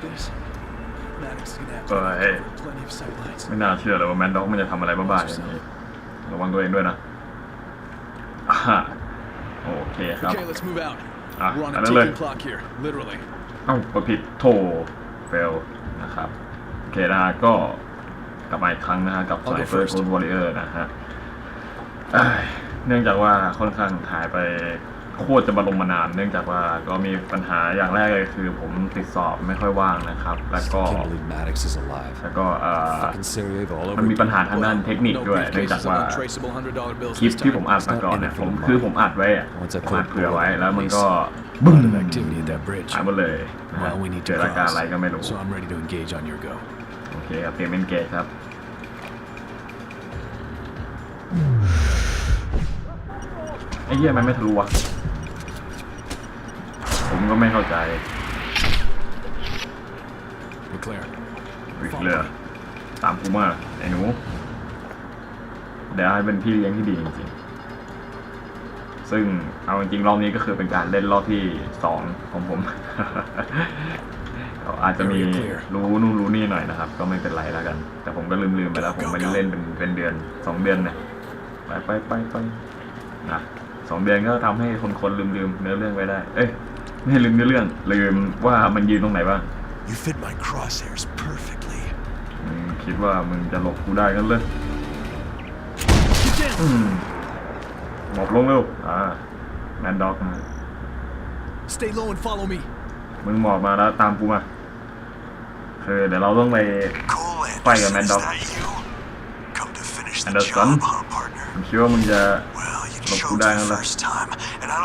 Territory like this, Maddox is gonna have Uh, to hey. cover plenty of sight lines. ไม่น่าเชื่อเลยว่าแมนด็อกมันจะทำอะไรบ้าๆอย่างนี้ระวังตัวเองด้วยนะอ่าโอเคครับ Okay, let's move out. Ah, We're on a ano lang. ticking clock here, literally. เอ้ากดผิดโทเฟลนะครับโอเคนะฮะก็กลับมาอีกครั้งนะฮะกับ I'll ไซ go เฟอร์ first. โคดวอริเออร์นะฮะเอ้ยเนื่องจากว่าค่อนข้างหายไป โคตรจะบารมมานาน เนื่องจากว่าก็มีปัญหาอย่างแรกเลยคือผมติดสอบไม่ค่อยว่างนะครับ แล้วก็ Can't believe Maddox is alive. แล้วก็เอ่อ Fucking Sarajevo all มัน over มีปัญหาทางด้านเทคนิค No ด้วยเนื่องจาก briefcases ว่า of untraceable hundred dollar bills คลิป this ที่ time. ผมอัดมาก่อนเนี่ยผมคือผมอัดไว้อะ Once I ผมอัด put เผื่อไว้แล้วมันก็ A lot of activity at that bridge. หายหมดเลยนะฮะ Well, we need เจ to ออาการ cross. อะไรก็ไม่รู้ So I'm ready to engage on your go. โอเคครับเตรียมเป็นเกตครับไอ้เหี้ยมันไม่ทะลุวะ ผมก็ไม่เข้าใจ We're clear. วิกเรือตามกูมาไอ้หนูเดี๋ยวให้เป็นพี่เลี้ยงที่ดีจริงๆ ซึ่งเอาจริงๆรอบนี้ก็คือเป็นการเล่นรอบที่สองของผม ก็อาจจะมีรู้นู่นรู้นี่หน่อยนะครับ ก็ไม่เป็นไรแล้วกัน แต่ผมก็ลืมๆไปแล้ว ผมไม่ได้เล่นเป็นเป็นเดือนสองเดือนเนี่ยไปไปไปไปนะสองเดือนก็ทำให้คนคนลืมลืมๆเนื้อเรื่องไปได้ เอ้ยไม่ ให้ลืมเนื้อเรื่องลืมว่ามันยืนตรงไหนบ้าง You fit my crosshairs perfectly. มึงคิดว่ามึงจะหลบกูได้กันเลยอืมหมอบลงเร็วอ่าแมนด็อกนะ Stay low and follow me. มึงหมอบมาแล้วตามกูมาคือเดี๋ยวเราต้องไป Cole Fight, Anderson, is Amanda. that you? Come to finish the Anderson? job, huh, partner? ผมคิดว่ามึงจะ Well, you Look, choked who the died? first time, and I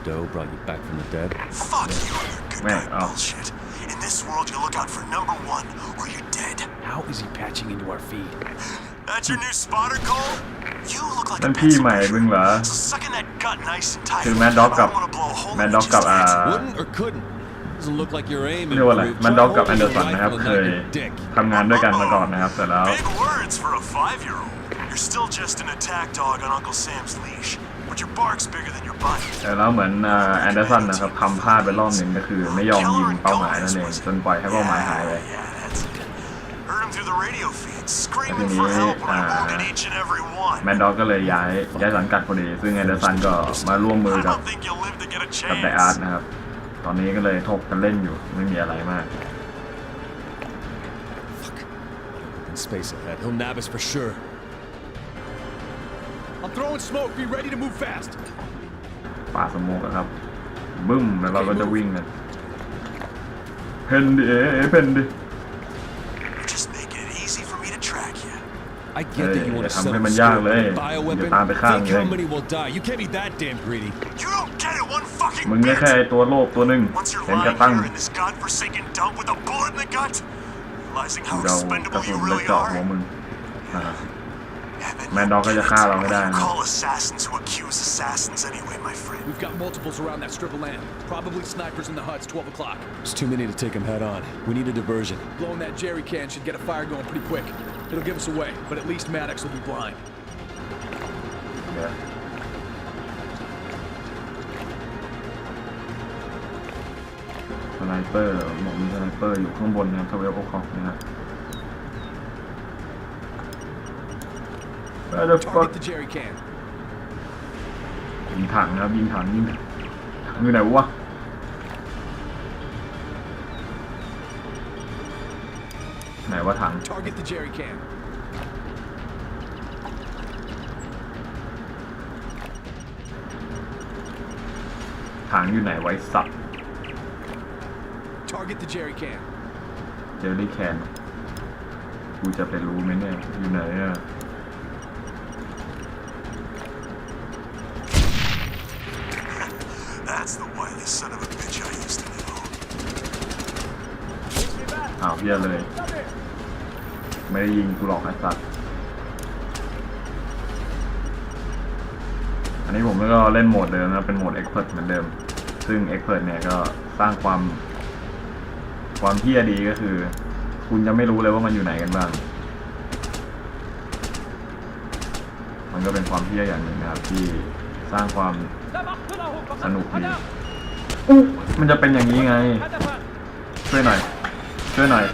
The smell of dough brought you back from the dead. Fuck you and your good Man, guy oh. bullshit. In this world, you look out for number one, or you're dead. How is he patching into our feed? That's your new spotter, Cole? You look like นั่ a นพี่ pencil ใหม่มึงเหรอ So suck in that gut nice and tight. คือแมนด็อกกับ I don't wanna blow a hole in แมน it ด็อกกับ just อ่า yet. Wouldn't or couldn't? Doesn't look like your aim เรียกว่าอะไร improved. แมนด็อกกับ Try แอนเดอร์สัน holding นะครับ your เค rifle ย and not your dick. ทำงานด้วยกันมาก่อนนะครับ แต่แล้ว Big words for a five-year-old. You're still just an attack dog on Uncle Sam's leash, but your bark's bigger than your bite. แต่แล้วเหมือนแอนเดอร์สันนะครับทำพลาดไปรอบหนึ่งก็คือไม่ยอมยิงเป้าหมายนั่นเองจนปล่อยให้เป้าหมายหายไปทีนี้แมนด็อกก็เลยย้ายย้ายสังกัดพอดี ซึ่งแอนเดอร์สันก็มาร่วมมือกับกับไดอาร์ตนะครับ ตอนนี้ก็เลยทบกันเล่นอยู่ไม่มีอะไรมาก space ahead. He'll nab us for ป่าสโมกอะครับ บึ้มแล้วเราก็จะวิ่งกันเพนดิเอ๋เพนดิ You're just making it easy for me to track you. I get that you Hey, want to I'm settle having the a young score with a lady. bioweapon. You're time to come, Think how yeah. many will die. You can't be that damn greedy. You don't get it one fucking มึงก็ bit. แค่ไอ้ตัวโลภตัวหนึ่ง Once you're เห็นกระ lying ตั้ง here in this godforsaken dump with a bullet in the gut, realizing how เรากระ expendable สุ you นไป really เจาะหัว are. มึงนะครับ Yeah, then Man, you dog, get I it. just had on it, What do you I know. call assassins who accuse assassins anyway, my friend? We've got multiples around that strip of land. Probably snipers in the huts. 12 o'clock. There's too many to take him head on. We need a diversion. Blowing that jerry can should get a fire going pretty quick. It'll give us away, but at least Maddox will be blind. เดี๋ยวสไนเปอร์บอกมีสไนเปอร์อยู่ข้างบนนะครับทเวลโอคอกนะฮะ Where the fuck Target the jerry can. ยิงถังนะครับยิงถังยิงถังถังอยู่ไหนวะ ไหนว่าถัง Target the jerry can. ถังอยู่ไหนไว้สับ Target the jerry can. เจอรี่แคนกูจะไปรู้ไหมเนี่ย อยู่ไหนอะ That's son of a bitch I used to know. อ้าวเหี้ยเลย ไม่ได้ยิงกูหรอกไอ้สัตว์อันนี้ผมก็เล่นโหมดเดิมนะเป็นโหมด Expert เหมือนเดิม ซึ่ง Expert เนี่ยก็สร้างความ ความเที่ยดีก็คือ คุณจะไม่รู้เลยว่ามันอยู่ไหนกันบ้าง มันก็เป็นความเที่ยอย่างหนึ่งนะครับที่สร้างความสนุกดี มันจะเป็นอย่างนี้ไง ช่วยหน่อย ช่วยหน่อย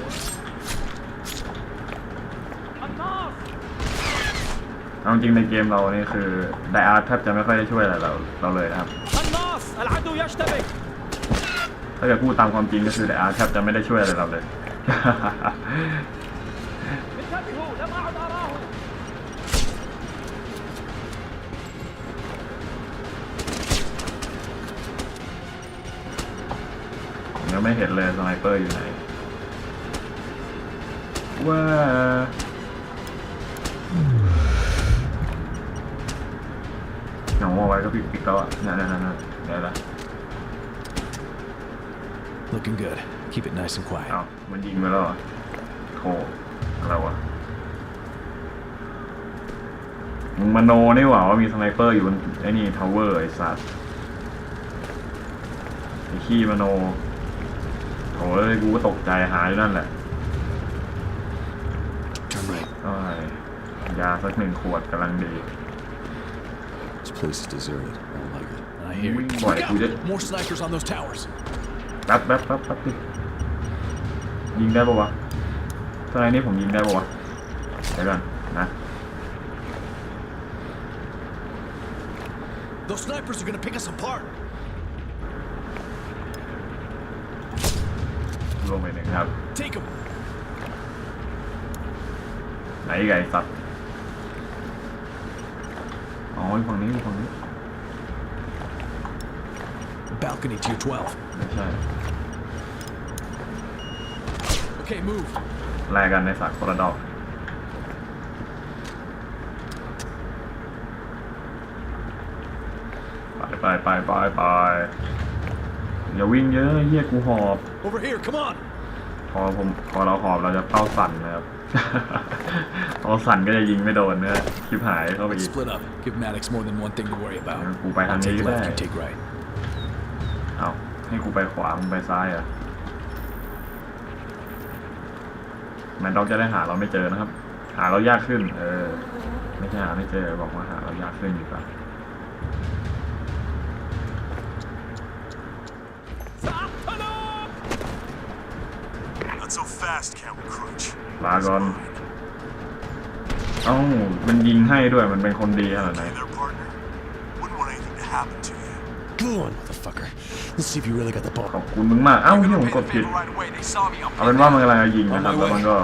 เอาจริงในเกมเรานี่คือไดอาร์แทบจะไม่ค่อยได้ช่วยอะไรเราเราเลยนะครับ ถ้าเกิดพูดตามความจริงก็คือไดอาร์แทบจะไม่ได้ช่วยอะไรเราเลย ก็ไม่เห็นเลยสไนเปอร์อยู่ไหน ว่าอย่างเอาไว้ก็ปิดปิดแล้วอะนั่นนั่นนั่นได้ละ Looking good. Keep it nice and quiet. อ้าวมันยิงมาแล้วเหรอโถอะไรวะมึงมโนนี่หว่าว่ามีสไนเปอร์อยู่บนไอ้นี่ทาวเวอร์ไอ้สัตว์ไอ้ขี้มโน โถเอ้ยกูก็ตกใจหายอยู่นั่นแหละ Turn right. ก็ยาสักหนึ่งขวดกำลังดี This place is deserted. I don't like it. I hear Wing you. boy, Look out! who did- More snipers on those towers. แป๊บแป๊บแป๊บแป๊บดิยิงได้ปะวะทนายนี้ผมยิงได้ปะวะเดี๋ยวก่อนนะ Those snipers are gonna pick us apart. ลงไปหนึ่งครับ Take them. ไหนไก่สัตว์อ๋ออยู่ฝั่งนี้อยู่ฝั่งนี้ Balcony tier 12. ไม่ใช่ Okay, move. แลกกันในสัตว์คนละดอก ไปไปไปไปไป อย่าวิ่งเยอะเฮียกูหอบ Over here, come on. พอผมพอเราหอบเราจะเป้าสั่นนะครับพอสั่นก็จะยิงไม่โดนนะคลิปหายเข้าไป Let's อีก split up. Give Maddox more than one thing to worry about. กูไปทาง I'll นี้ take ก็ได้ left, you take right. เอาให้กูไปขวามึงไปซ้ายเหรอะแมนด็อกจะได้หาเราไม่เจอนะครับ หาเรายากขึ้น เออ ไม่ใช่หาไม่เจอบอกว่าหาเรายากขึ้นดีกว่า Not ลาก่อน เอ้า มันยิงให้ด้วย มันเป็นคนดีขนาดไหน Hey there, partner. Wouldn't want anything to happen to you. Go on, motherfucker. Let's see if you really got the ข ball. อบคุณมึงมาก เอ้าเนี่ยผมกดผิด เอาเป็นว่ามันกำลังจะยิงนะครับ แล้วมันก็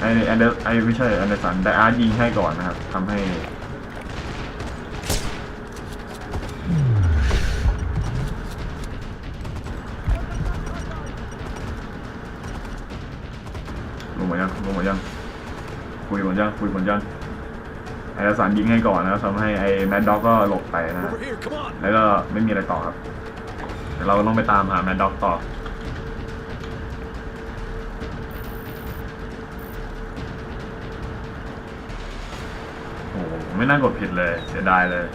ไอแอนเดอร์ไอไม่ใช่แอนเดอร์สันไดอาร์ตยิงให้ก่อนนะครับทำให้ มดยังคุยหมดยังไอแอนเดอร์สันยิงให้ก่อนนะครับทำให้ไอแมดด็อกก็หลบไปนะครับ Over here, come on. แล้วก็ไม่มีอะไรต่อครับเดี๋ยวเราต้องไปตามหาแมดด็อกต่อโอ้โหไม่น่ากดผิดเลยเสียดายเลย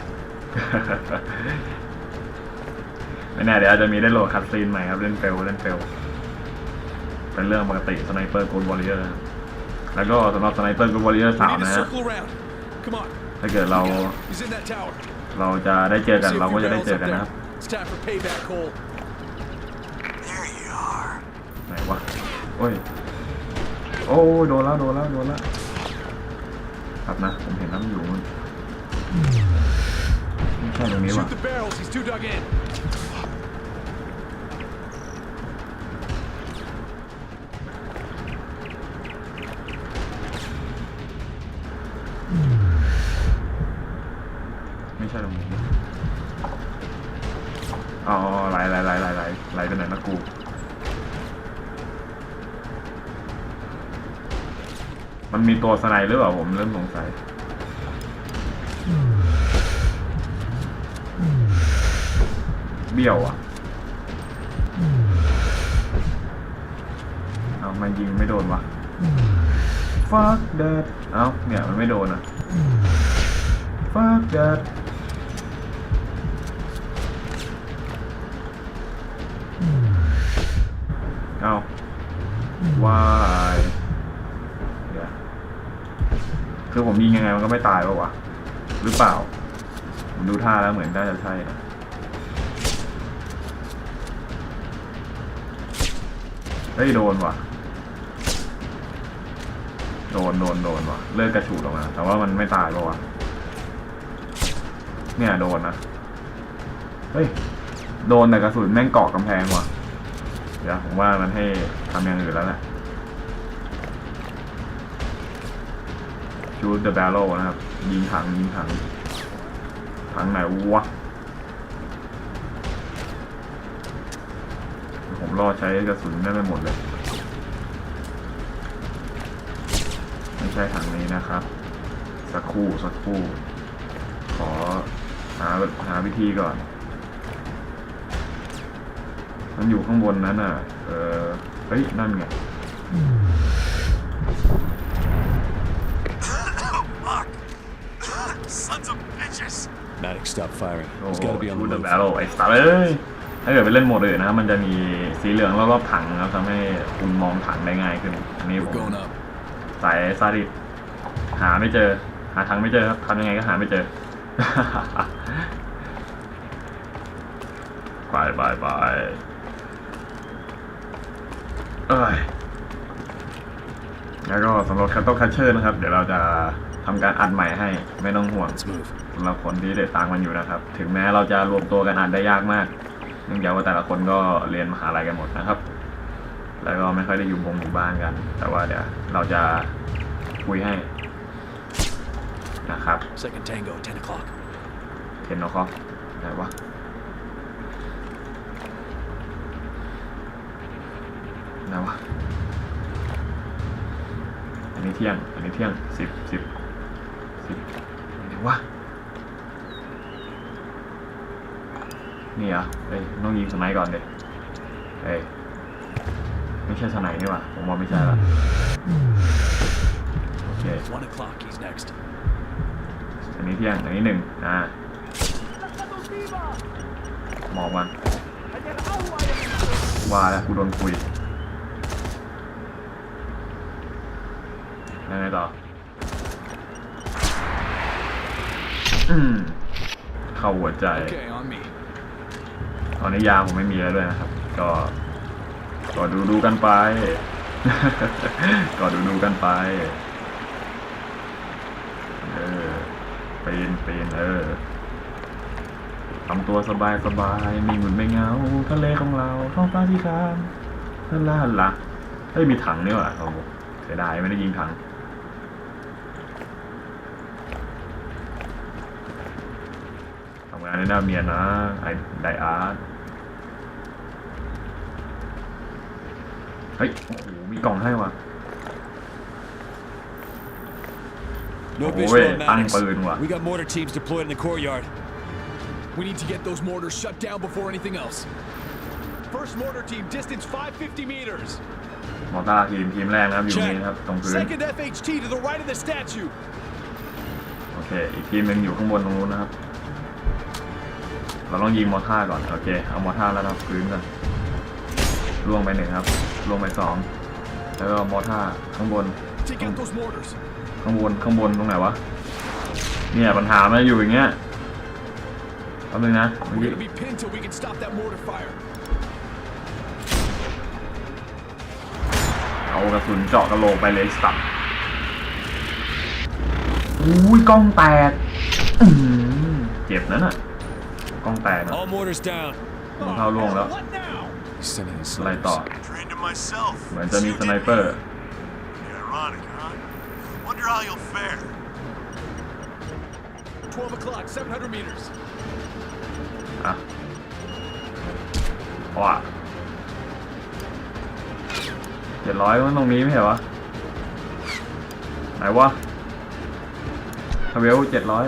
ไม่แน่เดี๋ยวอาจจะมีได้โหลดคัดซีนใหม่ครับ เล่นเฟลเล่นเฟลเป็นเรื่องปกติสไนเปอร์โกลวอริเออร์ แล้วก็สำหรับสไนเปอร์โกลวอริเออร์ We สาว need to นะฮะ circle around. Come on. ถ้าเกิดเรา He's in that tower. เราจะได้เจอกัน See a เรา few ก็จะได้ barrels เจอ up กัน there. นะครับ It's time for payback, Cole. There you are. ไหนวะโอ้ยโอ้ยโดนแล้วโดนแล้วโดนแล้วครับนะผมเห็นน้ำอยู่มันไม่ใช่ตรงนี้ว่ะ ช่ตรงนี้อ๋อไหลไหลไหลไหลไหลไหลไปไหนนะกูมันมีตัวสไนหรือเปล่าผมเริ่มสงสัยเบี้ยวอะเอามายิงไม่โดนวะ fuck that เอ้าเนี่ยมันไม่โดนอะ fuck that เอา why เดี๋ยวคือผมยิงยังไงมันก็ไม่ตายปะวะ หรือเปล่าผมดูท่าแล้วเหมือนน่าจะใช่นะเฮ้ยโดนว่ะ โดนโดนโดนว่ะ เลือดกระฉูดออกมา แต่ว่ามันไม่ตายปะวะ เนี่ยโดนนะ เฮ้ย โดนแต่กระสุนแม่งเกาะกำแพงว่ะ ดี๋ยวผมว่ามันให้ทำอย่างอื่นแล้วแหละ shoot the barrel นะครับ ยิงถังยิงถัง ถังไหนวะ ผมรอใช้กระสุนได้ไม่หมดเลย ไม่ใช่ถังนี้นะครับ สักครู่สักครู่ ขอหาหาวิธีก่อน มันอยู่ข้างบนนั้นอะ เออเฮ้ย นั่นไง Fuck! Sons of bitches! Maddox, stop firing. โอ้ He's โห got to be on ชู the เดอะ move. แบทไอ้สัตว์เอ้ย ถ้าเกิดไปเล่นโหมดอื่นนะครับมันจะมีสีเหลืองรอบๆถังนะครับทำให้คุณมองถังได้ง่ายขึ้น อันนี้ผ We're ม going up. สายซาดิสหาไม่เจอ หาถังไม่เจอครับทำยังไงก็หาไม่เจอไปไปไป เอ้ยแล้วก็สำหรับคัตโต้คัชเชอร์นะครับ เดี๋ยวเราจะทำการอัดใหม่ให้ไม่ต้องห่วง Let's move. สำหรับคนที่เด็ดตังค์มันอยู่นะครับ ถึงแม้เราจะรวมตัวกันอ่านได้ยากมากเนื่องจากว่าแต่ละคนก็เรียนมหาลัยกันหมดนะครับ แล้วก็ไม่ค่อยได้อยู่บงอยู่บ้านกัน แต่ว่าเดี๋ยวเราจะคุยให้นะครับ Second tango, 10 o'clock. เทนโนคอฟไหนวะ ไหนวะ อันนี้เที่ยง อันนี้เที่ยงสิบสิบสิบไหนวะนี่เหรอะเฮ้ยต้องยิงสไนด์ก่อนเด็เฮ้ยไม่ใช่สไนด์นี่หว่าผมว่าไม่ใช่ละโอเค1 o'clock, he's next. อันนี้เที่ยง อันนี้หนึ่งอ่าหมอกมันว่าแล้วกูโดนคุย ยังไงต่อ อืม เข้าหัวใจ Okay, on me. ตอนนี้ยาผมไม่มีแล้วด้วยนะครับ ก็ก็ดูดูกันไป ก็ดูดูกันไป เออปีนปีนเออทำตัวสบายสบายมีหมุนไม่เหงาทะเลของเราท้องฟ้าที่ครามนั่นล่ะละเฮ้ยมีถังนี่หว่าโอ้โหเสียดายไม่ได้ยิงถัง ทำงานในหน้าเมียนนะไอ้ไดอาร์ตเฮ้ย โอ้โห มีกล่องให้ว่ะ No Oh, visual wait, on Maddox. ang ปืนว่ะ We got mortar teams deployed in the courtyard. We need to get those mortars shut down before anything else. First mortar team, distance 550 meters. มอต้าทีมทีมแรกนะครับ อยู่ตรงนี้นะครับตรงพื้น Second FHT to the right of the statue. โอเค อีกทีมหนึ่งอยู่ข้างบนตรงนู้นนะครับ เราต้องยิงมอท่าก่อน โอเค เอามอท่าแล้วนะครับพื้นก่อนล่วงไปหนึ่งครับล่วงไปสองแล้วก็มอท่าข้างบน Take out those mortars. ข้างบนข้างบนตรงไหนวะ เนี่ยปัญหามันอยู่อย่างเงี้ยแป๊บนึงนะเมื่อ We're กี้ gonna be pinned till we can stop that mortar fire. เอากระสุนเจาะกระโหลกไปเลยสัตว์อุ้ยกล้องแตกอื้อหือเจ็บนั่นน่ะ กล้องแตกนะ All mortars down. รองเท้าล่วงแล้ว What now? He's sending in อะไร snipers. ต่อ Trained him myself. เหมือนจะมีสไนเปอร์ Ironic, huh? Wonder how you'll fare. 12 o'clock, 700 meters. อะว้าเจ็ดร้อยมันตรงนี้ไม่ใช่วะไหนวะทาเวลเจ็ดร้อย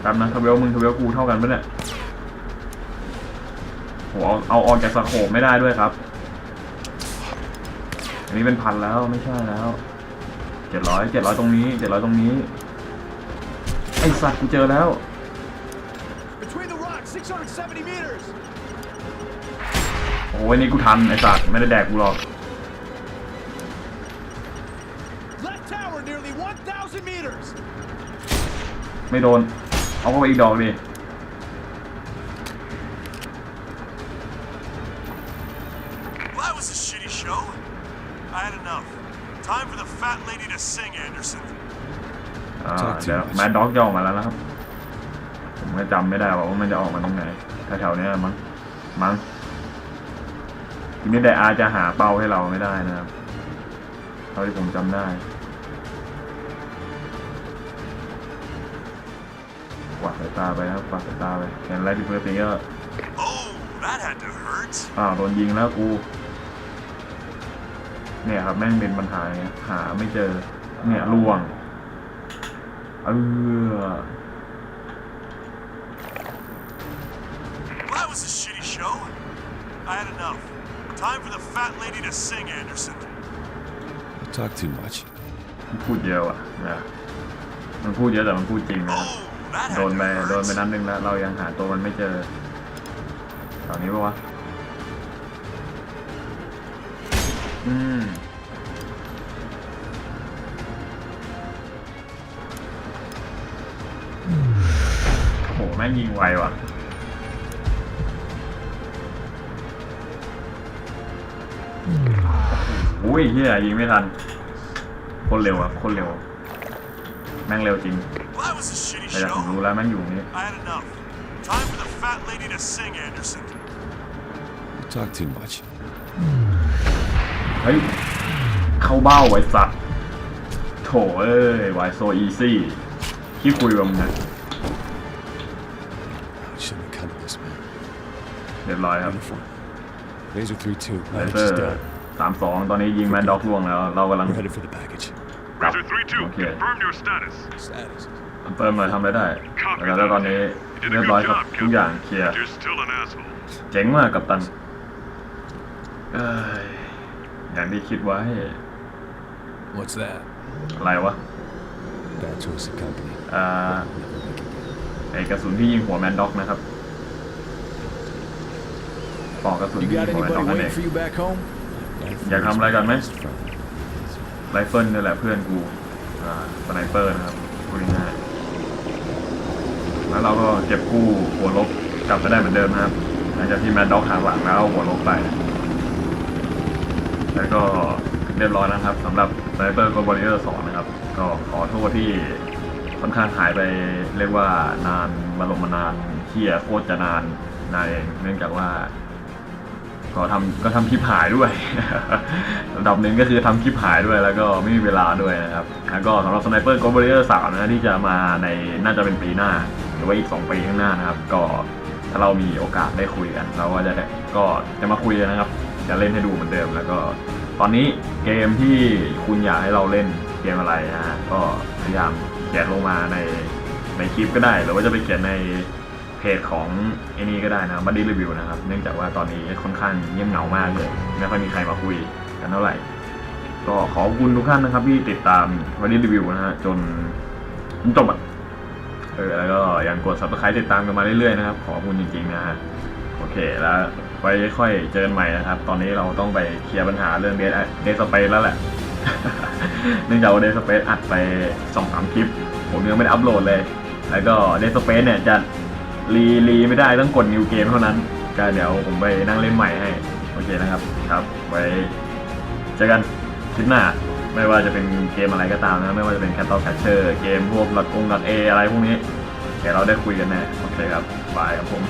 แป๊บนะทาเวลมึงทาเวลกูเท่ากันปะเนี่ยโหเอาเอาออกจากสโคปไม่ได้ด้วยครับ อันนี้เป็นพันแล้วไม่ใช่แล้วเจ็ดร้อยเจ็ดร้อยตรงนี้เจ็ดร้อยตรงนี้ ไอสัตว์กูเจอแล้ว Between the rocks, 670 meters. โอ้ยนี่กูทันไอสัตว์ไม่ได้แดกกูหรอก Left tower, nearly 1,000 meters. ไม่โดน เอาเข้าไปอีกดอกดิเดี๋ยวแมดด็อกจะออกมาแล้วนะครับ ผมก็จำไม่ได้ว่ามันจะออกมาตรงไหนแถวๆนี้มั้งมั้งทีนี้ไดอาจะหาเป้าให้เราไม่ได้นะครับเท่าที่ผมจำได้ กวาดสายตาไปนะครับกวาดสายตาไปเห็นอะไรที่เพื่อนตีก็ Oh, that had to hurt. อ้าวโดนยิงแล้วกู เนี่ยครับแม่งเป็นปัญหาไงหาไม่เจอ เนี่ยล่วง เออ Well, that was a shitty show. I had enough. Time for the fat lady to sing, Anderson. You talk too much. มันพูดเยอะอะนะมันพูดเยอะแต่มันพูดจริงนะ Oh, that โด had น to ไปโดน hurt. ไปนัดหนึงแล้วเรายังหาตัวมันไม่เจอตอนนี้ปะวะ อืมโหแม่งยิงไวว่ะอุ้ยเฮียยิงไม่ทัน คนเร็วอะคนเร็ว แม่งเร็วจริง Well, that was a shitty แต่ผม show. รู้แล้วแม่งอยู่นี่ I had enough. Time for the fat lady to sing, Anderson. You talk too much. เฮ้ย เข้าเบ้าไว้สัตว์โถเอ้ย why so easy ที่คุยกับมึงนะ I shouldn't have come to this, man. เรียบร้อยครับ Uniform. Laser 3-2. เล Maddox เซอ is ร์ down. สามสองตอนนี้ยิงแมนด็อกล่วงแล้ว เรากำลัง We're headed for the package. กลับ Razor 3-2, โอเค confirm your status. Status. เติมหน่อยทำอะไรได้ Copy แล้วตอนนี้ You did เรีย a บร้อย good ครับ job, ทุกอย่าง Captain. เคลียร์ But you're still an asshole. เจ๋งมากกับตันเอ้ยอย่างที่คิดไว้ What's that? อะไรวะ Bad choice of company. อ่า Never make again. ไอกระสุนที่ยิงหัวแมนด็อกนะครับปอกกระสุน You ที่ยิง got หัวแมนด็อก anybody นั่นเอง waiting for you back home? Life อยากทำอะไรกันไหม is from it. ไรเฟิลนี่แหละเพื่อนกูอ่าสไนเปอร์นะครับพูดง่ายๆ แล้วเราก็เก็บกู้หัวลบกลับไปได้เหมือนเดิมนะครับหลังจากที่แมนด็อกหักหลังแล้วหัวลบไป แล้วก็เรียบร้อยนะครับสำหรับไนเปอร์กบอริเออร์สองนะครับ ก็ขอโทษที่ค่อนข้างหายไปเรียกว่านานมาลงมานานเที่ยโคตรจะนานนานเองเนื่องจากว่าก็ทำก็ทำคลิปหายด้วยระดับหนึ่งก็คือทำคลิปหายด้วยแล้วก็ไม่มีเวลาด้วยนะครับ แล้วก็สำหรับสไนเปอร์กอบเบอร์สามนะที่จะมาในน่าจะเป็นปีหน้า รือว่าอีก 2 ปีข้างหน้านะครับ ก็ถ้าเรามีโอกาสได้คุยกัน เราก็จะได้ก็จะมาคุยกันนะครับ จะเล่นให้ดูเหมือนเดิม แล้วก็ตอนนี้เกมที่คุณอยากให้เราเล่นเกมอะไรนะฮะก็พยายามเขียนลงมาในในคลิปก็ได้ หรือว่าจะไปเขียนในเพจของไอ้นี่ก็ได้นะบัดดี้รีวิวนะครับ เนื่องจากว่าตอนนี้ค่อนข้างเงียบเหงามากเลยไม่ค่อยมีใครมาคุยกันเท่าไหร่ ก็ขอบคุณทุกท่านนะครับที่ติดตามบัดดี้รีวิวนะฮะจนจนจบอะเออแล้วก็ ยังกด subscribe ติดตามกันมาเรื่อยๆนะครับ ขอบคุณจริงๆนะฮะโอเคแล้วไว้ค่อยเจอกันใหม่นะครับ ตอนนี้เราต้องไปเคลียร์ปัญหาเรื่องเดทเดสเปซแล้วแหละ เนื่องจากเดสเปซอัดไปสองสามคลิป ผมยังไม่ได้อัปโหลดเลย แล้วก็เดสเปซเนี่ยจะรีรีไม่ได้ต้องกด new game เท่านั้น ก็เดี๋ยวผมไปนั่งเล่นใหม่ให้ โอเคนะครับครับ ไว้เจอกันคลิปหน้า ไม่ว่าจะเป็นเกมอะไรก็ตามนะ ไม่ว่าจะเป็น Cattle Catcher เกมพวกหลักกงหลักเออะไรพวกนี้ เดี๋ยวเราได้คุยกันแน่โอเคครับบายครับผม